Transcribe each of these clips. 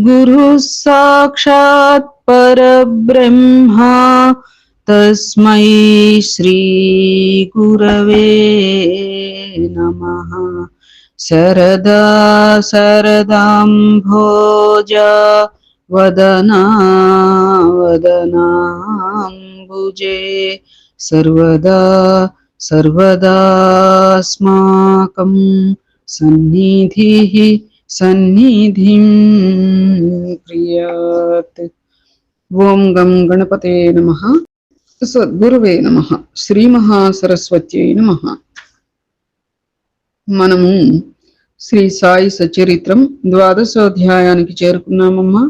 गुरुः साक्षात् परब्रह्मा तस्मै श्रीगुरवे नमः। शरदा शरदाम्भोजा वदना वदनाम्बुजे सर्वदा सर्वदास्माकं सन्निधिः సన్నిధిం ప్రియాత్ ఓం గం గణపతే నమ. సద్గురువే నమ. శ్రీ మహాసరస్వత్యై నమ. మనము శ్రీ సాయి సచరిత్రం ద్వాదశోధ్యాయానికి చేరుకున్నామమ్మా.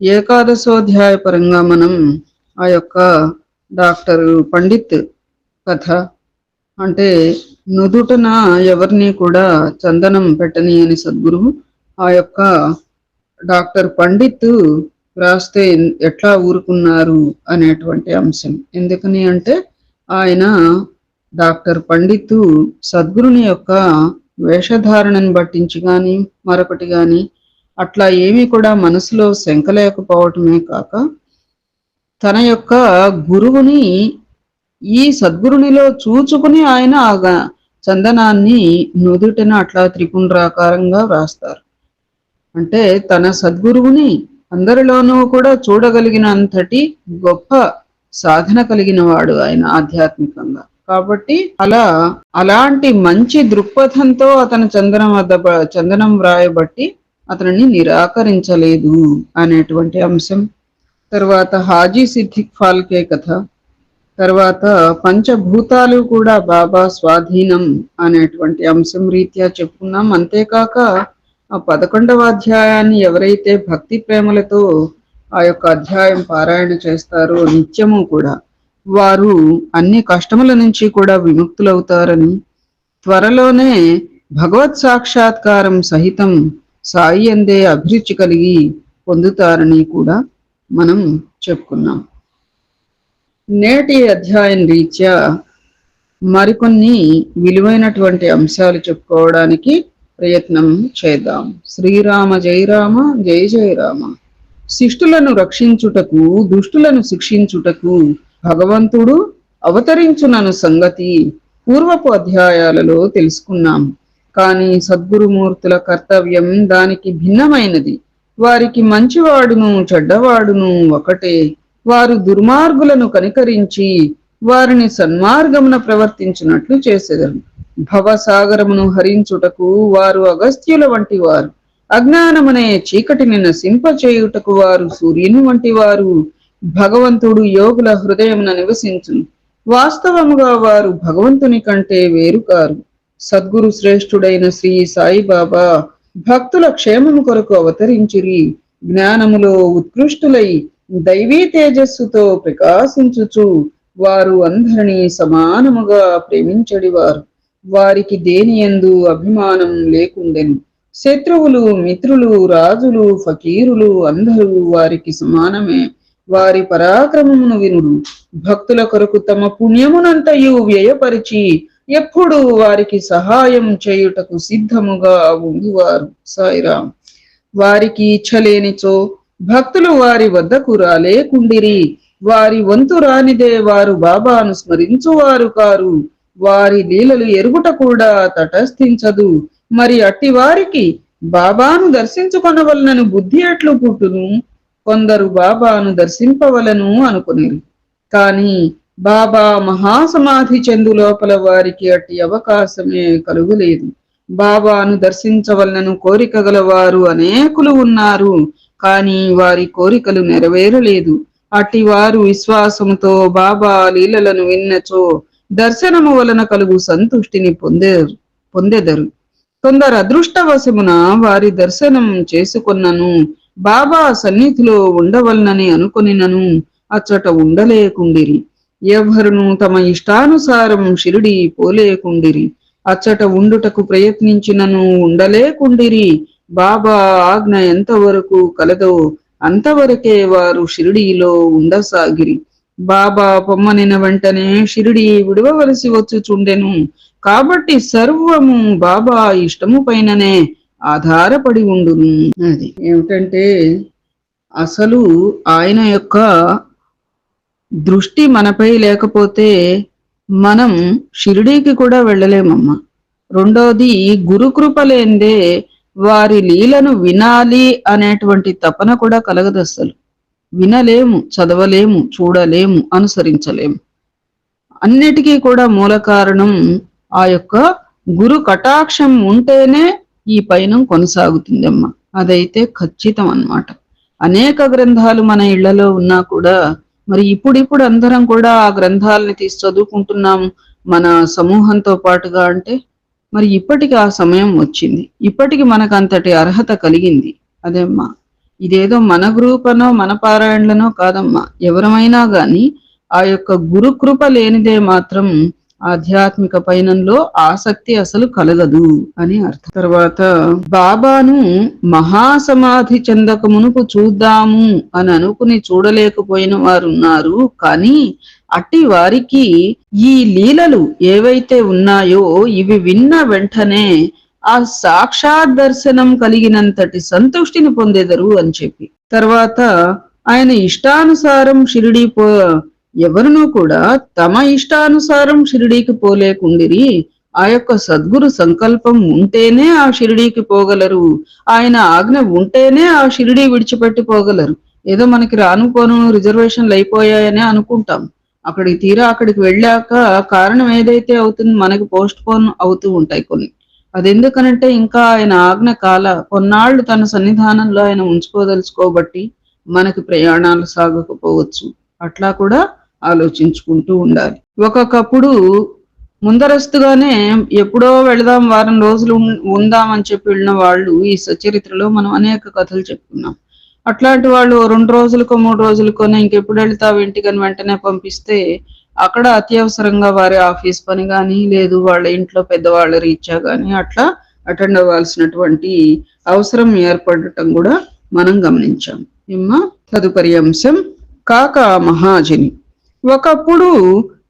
ఏకాదశోధ్యాయ పరంగా మనం ఆ యొక్క డాక్టర్ పండిత్ కథ అంటే నుదుటన ఎవరిని కూడా చందనం పెట్టని అని సద్గురువు ఆ యొక్క డాక్టర్ పండిత్ రాస్తే ఎట్లా ఊరుకున్నారు అనేటువంటి అంశం. ఎందుకని అంటే ఆయన డాక్టర్ పండిత్ సద్గురుని యొక్క వేషధారణను బట్టించి కానీ మరొకటి కానీ అట్లా ఏమీ కూడా మనసులో శంకలేకపోవటమే కాక తన యొక్క గురువుని ఈ సద్గురునిలో చూచుకుని ఆయన ఆ చందనాన్ని నుదుటిన అట్లా త్రిపుండ్రాకారంగా వ్రాస్తారు. అంటే తన సద్గురువుని అందరిలోనూ కూడా చూడగలిగినంతటి గొప్ప సాధన కలిగిన వాడు ఆయన ఆధ్యాత్మికంగా. కాబట్టి అలా అలాంటి మంచి దృక్పథంతో అతను చందనం వద్ద చందనం వ్రాయబట్టి అతనిని నిరాకరించలేదు అనేటువంటి అంశం. తర్వాత హాజీ సిద్దిక్ ఫాల్కే కథ. తర్వాత పంచభూతాలు కూడా బాబా స్వాధీనం అనేటువంటి అంశం రీత్యా చెప్పుకున్నాం అంతేకాక ఆ పదకొండవ అధ్యాయాన్ని ఎవరైతే భక్తి ప్రేమలతో ఆ యొక్క అధ్యాయం పారాయణ చేస్తారో నిత్యము కూడా వారు అన్ని కష్టముల నుంచి కూడా విముక్తులవుతారని త్వరలోనే భగవత్ సాక్షాత్కారం సహితం సాయి అందే అభిరుచి కలిగి పొందుతారని కూడా మనం చెప్పుకున్నాం. నేటి అధ్యాయం రీత్యా మరికొన్ని విలువైనటువంటి అంశాలు చెప్పుకోవడానికి ప్రయత్నం చేద్దాం. శ్రీరామ జై రామ జై జయ రామ. శిష్టులను రక్షించుటకు దుష్టులను శిక్షించుటకు భగవంతుడు అవతరించునను సంగతి పూర్వపు అధ్యాయాలలో తెలుసుకున్నాం. కానీ సద్గురుమూర్తుల కర్తవ్యం దానికి భిన్నమైనది. వారికి మంచివాడును చెడ్డవాడును ఒకటే. వారు దుర్మార్గులను కనికరించి వారిని సన్మార్గమున ప్రవర్తించినట్లు చేసేదారు. భవసాగరమును హరించుటకు వారు అగస్త్యుల వంటి వారు. అజ్ఞానమనే చీకటిని నశింపచేయుటకు వారు సూర్యుని వంటి వారు. భగవంతుడు యోగుల హృదయమున నివసించును. వాస్తవముగా వారు భగవంతుని కంటే వేరు కారు. సద్గురు శ్రేష్ఠుడైన శ్రీ సాయిబాబా భక్తుల క్షేమము కొరకు అవతరించిరి. జ్ఞానములో ఉత్కృష్టులై దైవీ తేజస్సుతో ప్రకాశించుచు వారు అందరినీ సమానముగా ప్రేమించడివారు వారికి దేని ఎందు అభిమానం లేకుండెను? శత్రువులు మిత్రులు రాజులు ఫకీరులు అందరూ వారికి సమానమే. వారి పరాక్రమమును వినుడు. భక్తుల కొరకు తమ పుణ్యమునంతయు వ్యయపరిచి ఎప్పుడు వారికి సహాయం చేయుటకు సిద్ధముగా ఉండివారు సాయిరాం. వారికి ఇచ్చలేనిచో భక్తులు వారి వద్దకు రాలేకుండిరి. వారి వంతు రానిదే వారు బాబాను స్మరించువారు కారు. వారి లీలలు ఎరుగుట కూడా తటస్థించదు. మరి అట్టి వారికి బాబాను దర్శించుకొనవలనను బుద్ధి ఎట్లు పుట్టును? కొందరు బాబాను దర్శింపవలను అనుకునేరు. కాని బాబా మహాసమాధి చెందు లోపల వారికి అట్టి అవకాశమే కలుగులేదు. బాబాను దర్శించవలనను కోరిక గలవారు అనేకులు ఉన్నారు. కానీ వారి కోరికలు నెరవేరలేదు. అట్టి వారు విశ్వాసంతో బాబా లీలలను విన్నచో దర్శనము వలన కలుగు సంతుష్టిని పొందే పొందెదరు. కొందరు అదృష్టవశమున వారి దర్శనం చేసుకున్నను. బాబా సన్నిధిలో ఉండవలనని అనుకొనినను. అచ్చట ఉండలేకుండిరి. ఎవ్వరును తమ ఇష్టానుసారం షిరిడి పోలేకుండిరి. అచ్చట ఉండుటకు ప్రయత్నించినను ఉండలేకుండిరి. బాబా ఆజ్ఞ ఎంతవరకు కలదో అంతవరకే వారు షిరిడీలో ఉండసాగిరి. బాబా పొమ్మనిన వెంటనే షిరిడి విడవవలసి వచ్చుచుండెను. కాబట్టి సర్వము బాబా ఇష్టము పైననే ఆధారపడి ఉండును. అది ఏమిటంటే అసలు ఆయన యొక్క దృష్టి మనపై లేకపోతే మనం షిరిడీకి కూడా వెళ్ళలేమమ్మా. రెండవది గురుకృప లేందే వారి లీలను వినాలి అనేటువంటి తపన కూడా కలగదు అసలు వినలేము చదవలేము చూడలేము అనుసరించలేము. అన్నిటికీ కూడా మూల కారణం ఆ యొక్క గురు కటాక్షం ఉంటేనే ఈ పయనం కొనసాగుతుందమ్మా. అదైతే ఖచ్చితం అన్నమాట. అనేక గ్రంథాలు మన ఇళ్ళలో ఉన్నా కూడా మరి ఇప్పుడిప్పుడు అందరం కూడా ఆ గ్రంథాలని తీసి చదువుకుంటున్నాము మన సమూహంతో పాటుగా అంటే మరి ఇప్పటికి ఆ సమయం వచ్చింది. ఇప్పటికి మనకు అంతటి అర్హత కలిగింది. అదేమ్మా. ఇదేదో మన గ్రూపనో మన పారాయణలనో కాదమ్మా. ఎవరమైనా గాని ఆ యొక్క గురుకృప లేనిదే మాత్రం ఆధ్యాత్మిక పయనంలో ఆసక్తి అసలు కలగదు అని అర్థం. తర్వాత బాబాను మహాసమాధి చెందక మునుపు చూద్దాము అని అనుకుని చూడలేకపోయిన వారు ఉన్నారు కానీ అట్టి వారికి ఈ లీలలు ఏవైతే ఉన్నాయో ఇవి విన్న వెంటనే ఆ సాక్షాత్ దర్శనం కలిగినంతటి సంతుష్టిని పొందెదరు అని చెప్పి. తర్వాత ఆయన ఇష్టానుసారం షిరిడి పో ఎవరునూ కూడా తమ ఇష్టానుసారం షిరిడీకి పోలేకుండిరి ఆ యొక్క సద్గురు సంకల్పం ఉంటేనే ఆ షిరిడీకి పోగలరు ఆయన ఆజ్ఞ ఉంటేనే ఆ షిరిడీ విడిచిపెట్టి పోగలరు. ఏదో మనకి రానుకోను రిజర్వేషన్లు అయిపోయాయని అనుకుంటాం. అక్కడికి తీరా అక్కడికి వెళ్ళాక కారణం ఏదైతే అవుతుంది మనకి పోస్ట్ పోన్ అవుతూ ఉంటాయి కొన్ని. అది ఎందుకనంటే ఇంకా ఆయన ఆజ్ఞ కాల కొన్నాళ్ళు తన సన్నిధానంలో ఆయన ఉంచుకోదలుచుకోబట్టి మనకి ప్రయాణాలు సాగకపోవచ్చు. అట్లా కూడా ఆలోచించుకుంటూ ఉండాలి. ఒక్కొక్కప్పుడు ముందరస్తుగానే ఎప్పుడో వెళదాం వారం రోజులు ఉందాం అని చెప్పి వెళ్ళిన వాళ్ళు ఈ సచరిత్రలో మనం అనేక కథలు చెప్పుకున్నాం. అట్లాంటి వాళ్ళు రెండు రోజులకో మూడు రోజులకోనే ఇంకెప్పుడు వెళ్తావు ఇంటికని వెంటనే పంపిస్తే అక్కడ అత్యవసరంగా వారి ఆఫీస్ పని కానీ లేదు వాళ్ళ ఇంట్లో పెద్దవాళ్ళ రీత్యా కానీ అట్లా అటెండ్ అవ్వాల్సినటువంటి అవసరం ఏర్పడటం కూడా మనం గమనించాం. నిమ్మ తదుపరి అంశం కాకా మహాజని. ఒకప్పుడు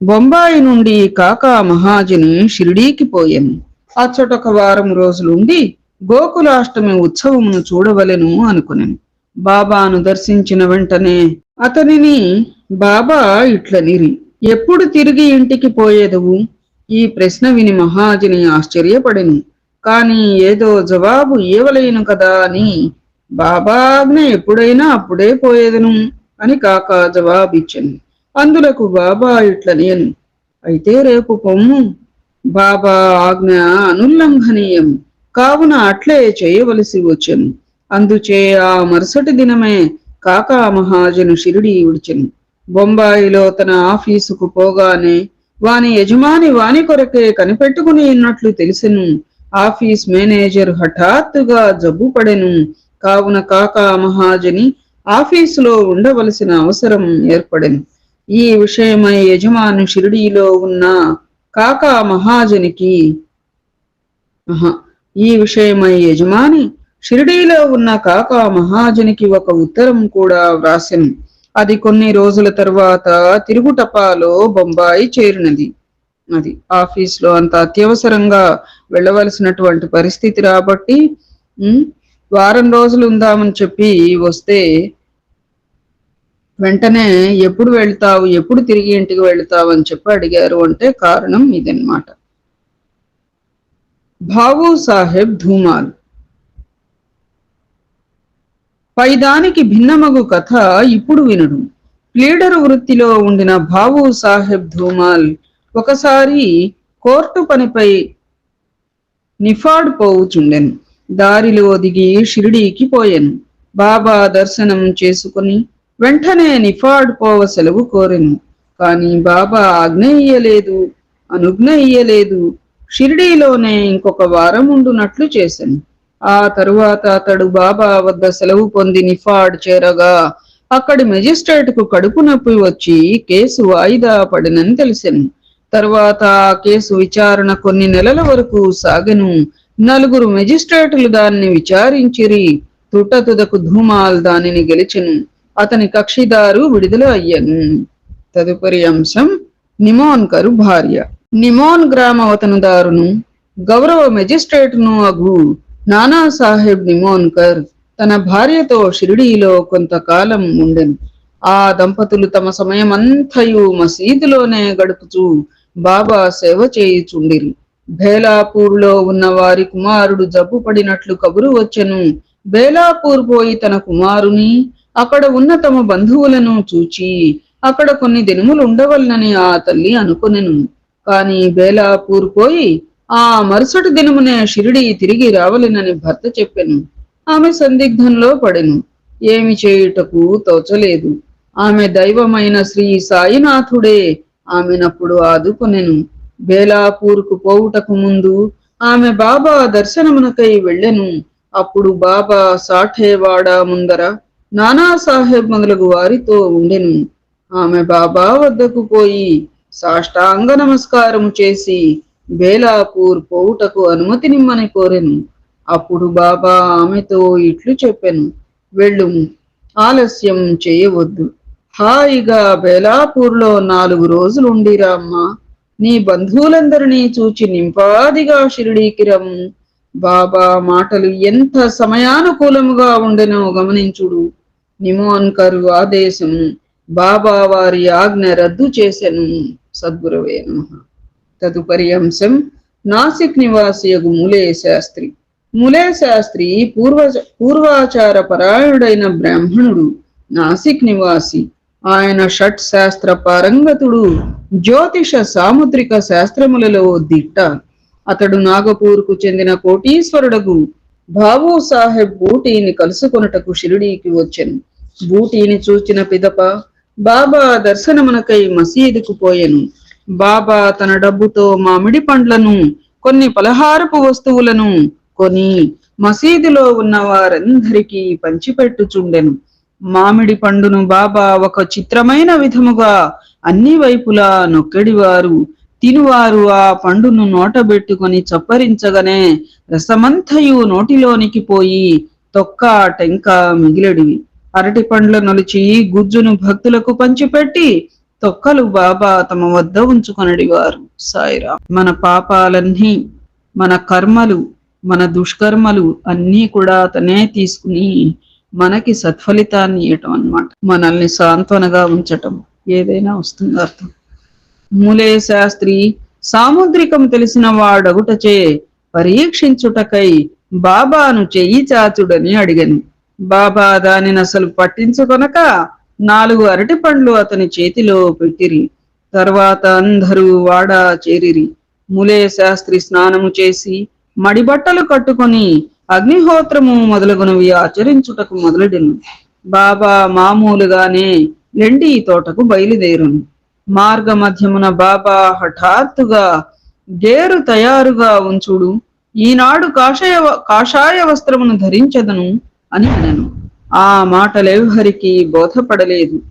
బొంబాయి నుండి కాకా మహాజని షిరిడీకి పోయాను అచ్చట ఒక వారం రోజులుండి గోకులాష్టమి ఉత్సవమును చూడవలెను అనుకున్నాను బాబాను దర్శించిన వెంటనే అతనిని బాబా ఇట్లనిరి ఎప్పుడు తిరిగి ఇంటికి పోయేదవు? ఈ ప్రశ్న విని మహాజని ఆశ్చర్యపడెను. కాని ఏదో జవాబు ఇవ్వలేను కదా అని. బాబా ఆజ్ఞ ఎప్పుడైనా అప్పుడే పోయేదను అని కాక జవాబిచ్చాను. అందులకు బాబా ఇట్ల నేను అయితే రేపు పొమ్ము? బాబా ఆజ్ఞ అనుల్లంఘనీయం. కావున అట్లే చేయవలసి వచ్చెను. అందుచే ఆ మరుసటి దినమే కాకా మహాజను షిరిడి విడిచెను. బొంబాయిలో తన ఆఫీసుకు పోగానే వాని యజమాని వాని కొరకే కనిపెట్టుకుని ఉన్నట్లు తెలిసెను. ఆఫీస్ మేనేజర్ హఠాత్తుగా జబ్బు పడెను కావున కాకా మహాజని ఆఫీసులో ఉండవలసిన అవసరం ఏర్పడెను. ఈ విషయమై యజమాని షిరిడీలో ఉన్న కాకా మహాజనికి ఈ విషయమై యజమాని షిరిడీలో ఉన్న కాకా మహాజనికి ఒక ఉత్తరం కూడా వ్రాసెను. అది కొన్ని రోజుల తర్వాత తిరుగుటపాలో బొంబాయి చేరినది. అది ఆఫీస్లో అంత అత్యవసరంగా వెళ్ళవలసినటువంటి పరిస్థితి రాబట్టి వారం రోజులు ఉందామని చెప్పి వస్తే వెంటనే ఎప్పుడు వెళ్తావు ఎప్పుడు తిరిగి ఇంటికి వెళ్తావు అని చెప్పి అడిగారు అంటే కారణం ఇదన్నమాట. భావు సాహెబ్ ధూమాలు. పైదానికి భిన్నమగు కథ ఇప్పుడు వినుడు. ప్లీడరు వృత్తిలో ఉండిన బాబు సాహెబ్ ధూమాల్ ఒకసారి కోర్టు పనిపై నిఫాడ్ పోవుచుండెను దారిలో దిగి షిరిడీకి పోయాను. బాబా దర్శనం చేసుకుని వెంటనే నిఫాడ్ పోవ సెలవు కోరెను. కానీ బాబా ఆజ్ఞ ఇయ్యలేదు అనుజ్ఞ ఇయ్యలేదు. షిరిడీలోనే ఇంకొక వారం ఉండునట్లు చేశాను ఆ తరువాత అతడు బాబా వద్ద సెలవు పొంది నిఫాడ్ చేరగా అక్కడి మెజిస్ట్రేట్కు కడుపు నొప్పి వచ్చి కేసు వాయిదా పడినని తెలిసెను. తరువాత ఆ కేసు విచారణ కొన్ని నెలల వరకు సాగెను. నలుగురు మెజిస్ట్రేటులు దాన్ని విచారించిరి తుటతుదకు ధూమాల్ దానిని గెలిచెను. అతని కక్షిదారు విడుదల అయ్యను. తదుపరి అంశం నిమోన్కరు భార్య. నిమోన్ గ్రామవతనుదారును గౌరవ మెజిస్ట్రేట్ను అగు. నానా సాహెబ్ నిమోన్కర్ తన భార్యతో షిరిడీలో కొంతకాలం ఉండెను. ఆ దంపతులు తమ సమయమంతయు మసీదులోనే గడుపుచూ బాబా సేవ చేయుచుండిరి. బేలాపూర్లో ఉన్న వారి కుమారుడు జబ్బు పడినట్లు కబురు వచ్చెను. బేలాపూర్ పోయి తన కుమారుని అక్కడ ఉన్న తమ బంధువులను చూచి అక్కడ కొన్ని దినములు ఉండవలనని ఆ తల్లి అనుకొనెను. కాని బేలాపూర్ పోయి ఆ మరుసటి దినమునే షిరిడి తిరిగి రావలెనని భర్త చెప్పెను. ఆమె సందిగ్ధంలో పడెను. ఏమి చేయుటకు తోచలేదు. ఆమె దైవమైన శ్రీ సాయినాథుడే ఆమెనప్పుడు ఆదుకొనెను. బేలాపూర్కు పోవుటకు ముందు ఆమె బాబా దర్శనమునకై వెళ్ళెను. అప్పుడు బాబా సాఠేవాడ ముందర నానాసాహెబ్ మొదలగు వారితో ఉండెను. ఆమె బాబా వద్దకు పోయి సాష్టాంగ నమస్కారము చేసి బేలాపూర్ పోవుటకు అనుమతినిమ్మని కోరెను. అప్పుడు బాబా ఆమెతో ఇట్లు చెప్పెను. వెళ్ళుము. ఆలస్యం చేయవద్దు. హాయిగా బేలాపూర్లో నాలుగు రోజులు ఉండిరా అమ్మా. నీ బంధువులందరినీ చూచి నింపాదిగా షిరిడీకి రమ్ము బాబా మాటలు ఎంత సమయానుకూలముగా ఉండెనో గమనించుడు. నిమోన్కరు ఆదేశం బాబా వారి ఆజ్ఞ రద్దు చేసెను. సద్గురవే నమ. తదుపరి అంశం నాసిక్ నివాసియగు ములే శాస్త్రి ములే శాస్త్రి పూర్వ పూర్వాచార పరాయణుడైన బ్రాహ్మణుడు నాసిక్ నివాసి ఆయన షట్ శాస్త్ర పారంగతుడు జ్యోతిష సాముద్రిక శాస్త్రములలో దిట్ట। అతడు నాగపూర్కు చెందిన కోటీశ్వరుడగు బాబూ సాహెబ్ బూటీని కలుసుకొనుటకు షిరిడీకి వచ్చెను। బూటీని చూచిన పిదప బాబా దర్శనమునకై మసీదుకు పోయెను। బాబా తన డబ్బుతో మామిడి పండ్లను కొన్ని పలహారపు వస్తువులను కొని మసీదులో ఉన్న వారందరికీ పంచిపెట్టుచుండెను. మామిడి పండును బాబా ఒక చిత్రమైన విధముగా అన్ని వైపులా నొక్కెడివారు. తినువారు ఆ పండును నోటబెట్టుకొని చప్పరించగానే రసమంతయు నోటిలోనికి పోయి తొక్క టెంక మిగిలడివి. అరటి పండ్ల నొలిచి గుజ్జును భక్తులకు పంచిపెట్టి తొక్కలు బాబా తమ వద్ద ఉంచుకొనడివారు. సాయిరా మన పాపాలన్నీ మన కర్మలు మన దుష్కర్మలు అన్నీ కూడా అతనే తీసుకుని మనకి సత్ఫలితాన్ని ఇవ్వటం అన్నమాట మనల్ని సాంత్వనగా ఉంచటం ఏదైనా వస్తుంది అర్థం. మూలే శాస్త్రి సాముద్రికం తెలిసిన వాడగుటచే పరీక్షించుటకై బాబాను చెయ్యి చాచుడని అడిగను. బాబా దానిని అసలు పట్టించుకొనక నాలుగు అరటి పండ్లు అతని చేతిలో పెట్టిరి. తర్వాత అందరూ వాడ చేరిరి. ములే శాస్త్రి స్నానము చేసి మడిబట్టలు కట్టుకొని అగ్నిహోత్రము మొదలగునవి ఆచరించుటకు మొదలెడెను. బాబా మామూలుగానే లెండి తోటకు బయలుదేరును. మార్గ మధ్యమున బాబా హఠాత్తుగా గేరు తయారుగా ఉంచుడు. ఈనాడు కాషాయ కాషాయ వస్త్రమును ధరించదను అని అనను. ఆ మాటలెవ్వరికి బోధపడలేదు.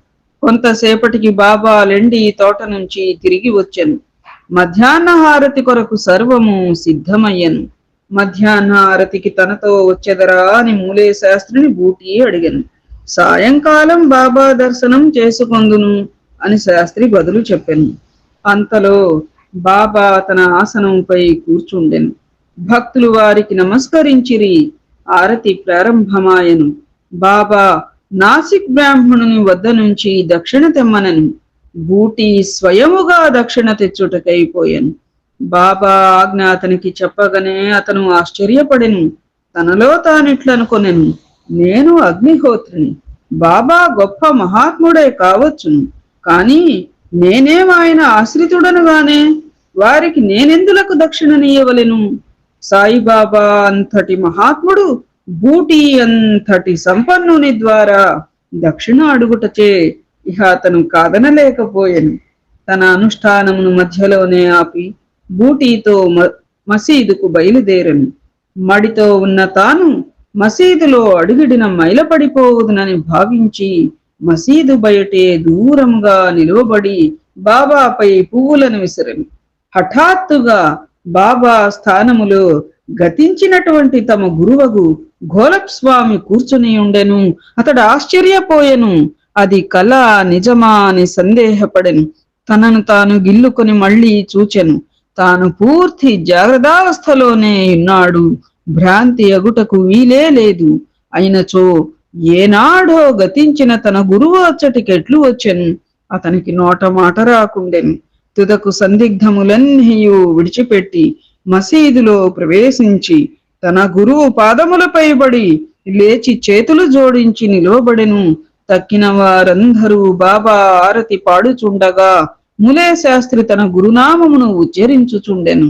కొంతసేపటికి బాబా లెండి తోట నుంచి తిరిగి వచ్చెను. మధ్యాహ్న హారతి కొరకు సర్వము సిద్ధమయ్యను. మధ్యాహ్న హారతికి తనతో వచ్చెదరా అని మూలే శాస్త్రిని బూటి అడిగాను. సాయంకాలం బాబా దర్శనం చేసుకొందును అని శాస్త్రి బదులు చెప్పాను. అంతలో బాబా తన ఆసనంపై కూర్చుండెను. భక్తులు వారికి నమస్కరించిరి. ఆరతి ప్రారంభమాయను. బాబా నాసిక్ బ్రాహ్మణుని వద్ద నుంచి దక్షిణ తెమ్మనను. బూటి స్వయముగా దక్షిణ తెచ్చుటకైపోయాను. బాబా ఆజ్ఞ అతనికి చెప్పగానే అతను ఆశ్చర్యపడెను. తనలో తానిట్లనుకొనెను. నేను అగ్నిహోత్రిని. బాబా గొప్ప మహాత్ముడే కావచ్చును. కాని నేనేం ఆయన ఆశ్రితుడనుగానే? వారికి నేనెందులకు దక్షిణనీయవలెను సాయిబాబా అంతటి మహాత్ముడు బూటి అంతటి సంపన్నుని ద్వారా దక్షిణ అడుగుటచే ఇహ అతను కాదనలేకపోయాను. తన అనుష్ఠానమును మధ్యలోనే ఆపి బూటీతో మ- మసీదుకు బయలుదేరను. మడితో ఉన్న తాను మసీదులో అడుగిడిన మైలపడిపోవుదునని భావించి మసీదు బయటే దూరంగా నిలువబడి బాబాపై పువ్వులను విసిరను. హఠాత్తుగా బాబా స్థానములో గతించినటువంటి తమ గురువగు గోలక్ స్వామి కూర్చుని ఉండెను అతడు ఆశ్చర్యపోయెను. అది కళ నిజమా అని సందేహపడెను. తనను తాను గిల్లుకొని మళ్ళీ చూచెను. తాను పూర్తి జాగ్రత్తావస్థలోనే ఉన్నాడు. భ్రాంతి అగుటకు వీలే లేదు. అయినచో ఏనాడో గతించిన తన గురువు అచ్చటికెట్లు వచ్చెను. అతనికి నోట మాట రాకుండెను. తుదకు సందిగ్ధములన్నీయు విడిచిపెట్టి మసీదులో ప్రవేశించి తన గురువు పాదములపై పడి లేచి చేతులు జోడించి నిలవబడెను. తక్కిన వారందరూ బాబా ఆరతి పాడుచుండగా ములే శాస్త్రి తన గురునామమును ఉచ్చరించుచుండెను.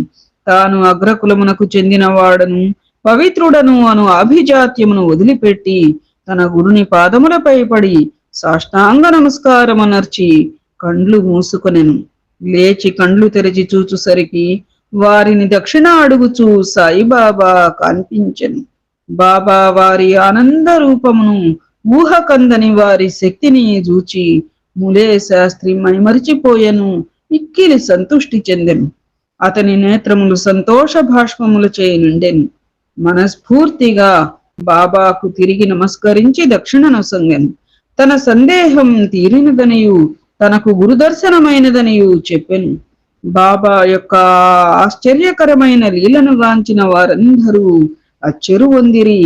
తాను అగ్రకులమునకు చెందినవాడను పవిత్రుడను అను అభిజాత్యమును వదిలిపెట్టి తన గురుని పాదములపై పడి సాష్టాంగ నమస్కారమనర్చి కండ్లు మూసుకొనెను. లేచి కండ్లు తెరిచి చూచుసరికి వారిని దక్షిణ అడుగుచూ సాయిబాబా కనిపించను. బాబా వారి ఆనంద రూపమును ఊహకందని వారి శక్తిని చూచి ములే శాస్త్రి మైమరిచిపోయెను మిక్కిలి సంతుష్టి చెందెను. అతని నేత్రములు సంతోష భాష్పములచే నిండెను. మనస్ఫూర్తిగా బాబాకు తిరిగి నమస్కరించి దక్షిణ నొసంగెను తన సందేహం తీరినదనియు తనకు గురుదర్శనమైనదనియు చెప్పెను. బాబా యొక్క ఆశ్చర్యకరమైన లీలను గాంచిన వారందరూ ఆ చెరువొందిరి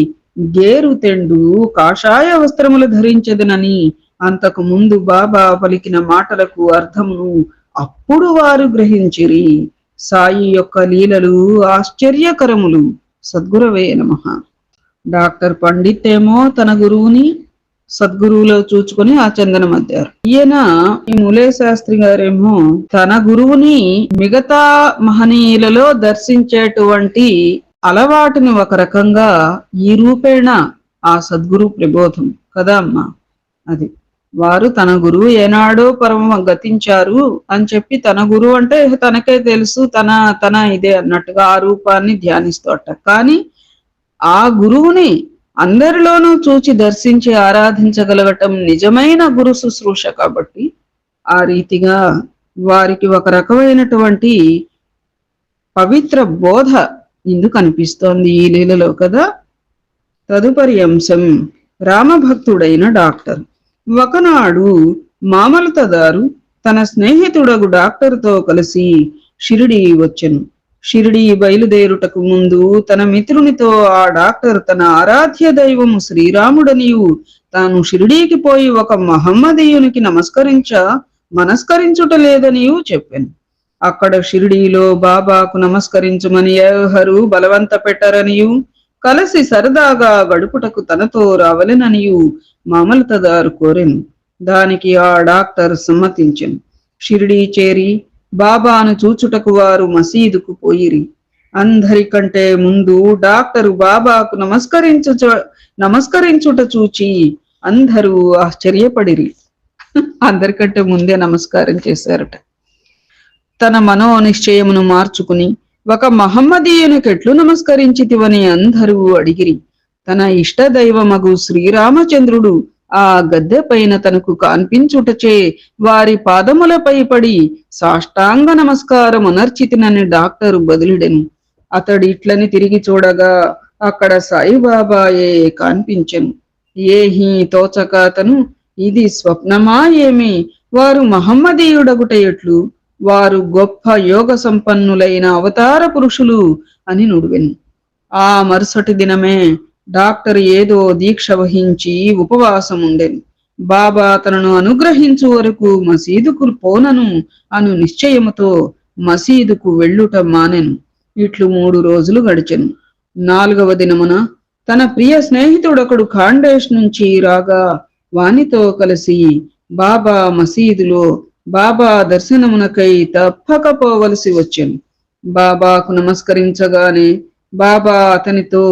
గేరు తెండు కాషాయ వస్త్రములు ధరించదనని అంతకు ముందు బాబా పలికిన మాటలకు అర్థమును అప్పుడు వారు గ్రహించిరి. సాయి యొక్క లీలలు ఆశ్చర్యకరములు. సద్గురవే నమ. డాక్టర్ పండిత్ ఏమో తన గురువుని సద్గురువులో చూచుకొని ఆ చందనం అద్దారు. ఈయన ఈ ములే శాస్త్రి గారేమో తన గురువుని మిగతా మహనీయులలో దర్శించేటువంటి అలవాటుని ఒక రకంగా ఈ రూపేణ ఆ సద్గురు ప్రబోధం. కదా అమ్మా? అది. వారు తన గురువు ఏనాడో పరమ గతించారు అని చెప్పి తన గురువు అంటే తనకే తెలుసు తన తన ఇదే అన్నట్టుగా ఆ రూపాన్ని ధ్యానిస్తోట. కానీ ఆ గురువుని అందరిలోనూ చూచి దర్శించి ఆరాధించగలగటం నిజమైన గురు శుశ్రూష కాబట్టి ఆ రీతిగా వారికి ఒక రకమైనటువంటి పవిత్ర బోధ ఇందు కనిపిస్తోంది ఈ లీలలో కదా. తదుపరి అంశం రామభక్తుడైన డాక్టర్. ఒకనాడు మామలతదారు తన స్నేహితుడగు డాక్టర్తో కలిసి షిరిడి వచ్చెను. షిరిడి బయలుదేరుటకు ముందు తన మిత్రునితో ఆ డాక్టర్ తన ఆరాధ్య దైవము శ్రీరాముడనియు తాను షిరిడీకి పోయి ఒక మహమ్మదీయునికి నమస్కరించ మనస్కరించుట లేదనియు చెప్పాను. అక్కడ షిరిడీలో బాబాకు నమస్కరించమని ఎవరు బలవంత పెట్టరనియు కలిసి సరదాగా గడుపుటకు తనతో రావలెననియు మామలతదారు కోరెను. దానికి ఆ డాక్టర్ సమ్మతించెను. షిరిడీ చేరి బాబాను చూచుటకు వారు మసీదుకు పోయిరి. అందరికంటే ముందు డాక్టరు బాబాకు నమస్కరించు నమస్కరించుట చూచి అందరూ ఆశ్చర్యపడిరి. అందరికంటే ముందే నమస్కారం చేశారట. తన మనోనిశ్చయమును మార్చుకుని ఒక మహమ్మదీయునికెట్లు నమస్కరించితివని అందరూ అడిగిరి. తన ఇష్ట దైవమగు శ్రీరామచంద్రుడు ఆ గద్దె పైన తనకు కాన్పించుటచే వారి పాదములపై పడి సాష్టాంగ నమస్కారం అనర్చితినని డాక్టరు బదిలిడెను. అతడు ఇట్లని తిరిగి చూడగా అక్కడ సాయిబాబాయే కాన్పించెను. ఏహీ తోచక అతను ఇది స్వప్నమా ఏమి? వారు మహమ్మదీయుడగుట ఎట్లు వారు గొప్ప యోగ సంపన్నులైన అవతార పురుషులు అని నుడివెను. ఆ మరుసటి దినమే డాక్టర్ ఏదో దీక్ష వహించి ఉపవాసం ఉండెను బాబా తనను అనుగ్రహించు వరకు మసీదుకు పోనను అను నిశ్చయముతో మసీదుకు వెళ్ళుట మానెను. ఇట్లు మూడు రోజులు గడిచెను. నాలుగవ దినమున తన ప్రియ స్నేహితుడొకడు ఖాండేష్ నుంచి రాగా వానితో కలిసి బాబా మసీదులో బాబా దర్శనమునకై తప్పకపోవలసి వచ్చెను. బాబాకు నమస్కరించగానే బాబా అతనితో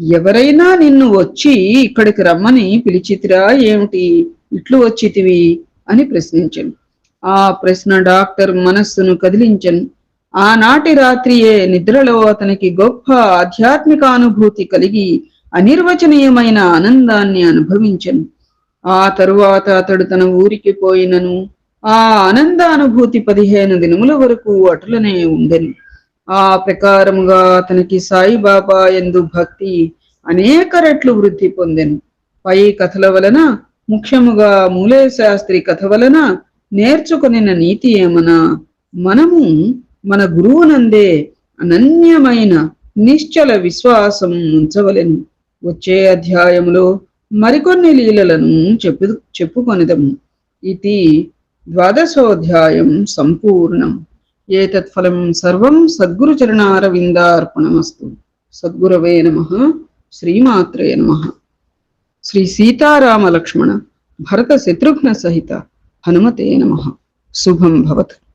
ఎవరైనా నిన్ను వచ్చి ఇక్కడికి రమ్మని పిలిచితిరా ఏమిటి? ఇట్లు వచ్చితివి అని ప్రశ్నించాను. ఆ ప్రశ్న డాక్టర్ మనస్సును కదిలించను. ఆనాటి రాత్రియే నిద్రలో అతనికి గొప్ప ఆధ్యాత్మిక అనుభూతి కలిగి అనిర్వచనీయమైన ఆనందాన్ని అనుభవించను. ఆ తరువాత అతడు తన ఊరికి పోయినను. ఆ ఆనందానుభూతి పదిహేను దినముల వరకు అటులనే ఉండెను. ఆ ప్రకారముగా అతనికి సాయిబాబా ఎందు భక్తి అనేక రెట్లు వృద్ధి పొందెను. పై కథల వలన ముఖ్యముగా మూలే శాస్త్రి కథ వలన నేర్చుకొనిన నీతి ఏమనా? మనము మన గురువునందే అనన్యమైన నిశ్చల విశ్వాసం ఉంచవలెను. వచ్చే అధ్యాయములో మరికొన్ని లీలలను చెప్పు చెప్పుకొనిదము. ఇది ద్వాదశోధ్యాయం సంపూర్ణం. ఏతత్ ఫలం సర్వం సద్గురు చరణారవిందార్పణమస్తు సద్గురవే నమ. శ్రీమాత్రే నమ. శ్రీ సీతారామ లక్ష్మణ భరత శత్రుఘ్న సహిత హనుమతే నమ. శుభం భవతు.